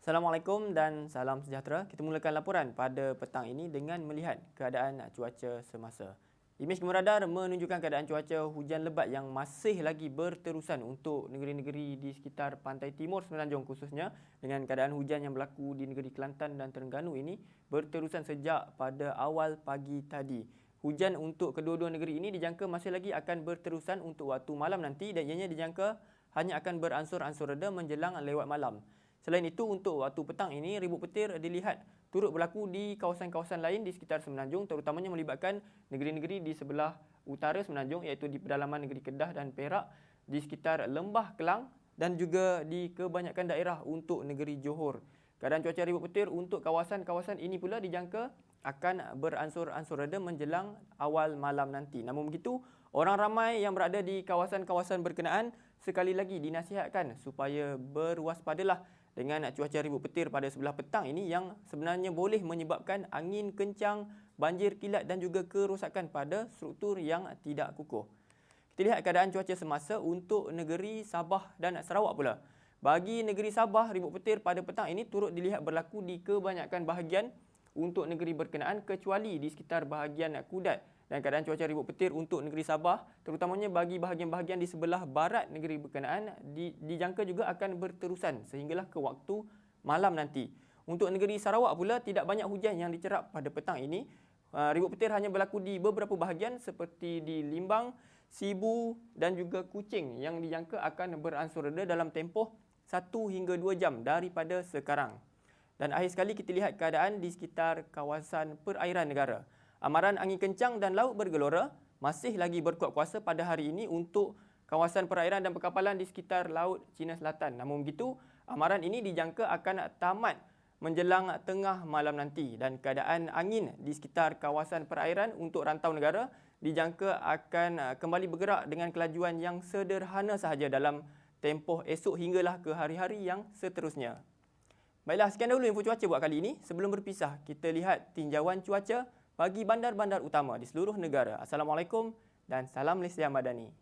Assalamualaikum dan salam sejahtera. Kita mulakan laporan pada petang ini dengan melihat keadaan cuaca semasa. Imej Gemar Radar menunjukkan keadaan cuaca hujan lebat yang masih lagi berterusan untuk negeri-negeri di sekitar pantai timur Semenanjung khususnya dengan keadaan hujan yang berlaku di negeri Kelantan dan Terengganu ini berterusan sejak pada awal pagi tadi. Hujan untuk kedua-dua negeri ini dijangka masih lagi akan berterusan untuk waktu malam nanti dan ianya dijangka hanya akan beransur-ansur reda menjelang lewat malam. Selain itu, untuk waktu petang ini, ribut petir dilihat turut berlaku di kawasan-kawasan lain di sekitar Semenanjung terutamanya melibatkan negeri-negeri di sebelah utara Semenanjung iaitu di pedalaman negeri Kedah dan Perak, di sekitar Lembah Kelang dan juga di kebanyakan daerah untuk negeri Johor. Keadaan cuaca ribut petir untuk kawasan-kawasan ini pula dijangka akan beransur-ansur reda menjelang awal malam nanti. Namun begitu, orang ramai yang berada di kawasan-kawasan berkenaan sekali lagi dinasihatkan supaya berwaspadalah dengan cuaca ribut petir pada sebelah petang ini yang sebenarnya boleh menyebabkan angin kencang, banjir kilat dan juga kerosakan pada struktur yang tidak kukuh. Kita lihat keadaan cuaca semasa untuk negeri Sabah dan Sarawak pula. Bagi negeri Sabah, ribut petir pada petang ini turut dilihat berlaku di kebanyakan bahagian untuk negeri berkenaan kecuali di sekitar bahagian Kudat dan keadaan cuaca ribut petir untuk negeri Sabah terutamanya bagi bahagian-bahagian di sebelah barat negeri berkenaan di, dijangka juga akan berterusan sehinggalah ke waktu malam nanti. Untuk negeri Sarawak pula tidak banyak hujan yang dicerap pada petang ini. Uh, ribut petir hanya berlaku di beberapa bahagian seperti di Limbang, Sibu dan juga Kuching yang dijangka akan beransur reda dalam tempoh 1 hingga 2 jam daripada sekarang. Dan akhir sekali kita lihat keadaan di sekitar kawasan perairan negara. Amaran angin kencang dan laut bergelora masih lagi berkuat kuasa pada hari ini untuk kawasan perairan dan perkapalan di sekitar Laut Cina Selatan. Namun begitu, amaran ini dijangka akan tamat menjelang tengah malam nanti dan keadaan angin di sekitar kawasan perairan untuk rantau negara dijangka akan uh, kembali bergerak dengan kelajuan yang sederhana sahaja dalam tempoh esok hinggalah ke hari-hari yang seterusnya. Baiklah, sekian dahulu info cuaca buat kali ini. Sebelum berpisah, kita lihat tinjauan cuaca bagi bandar-bandar utama di seluruh negara. Assalamualaikum dan salam Malaysia Madani.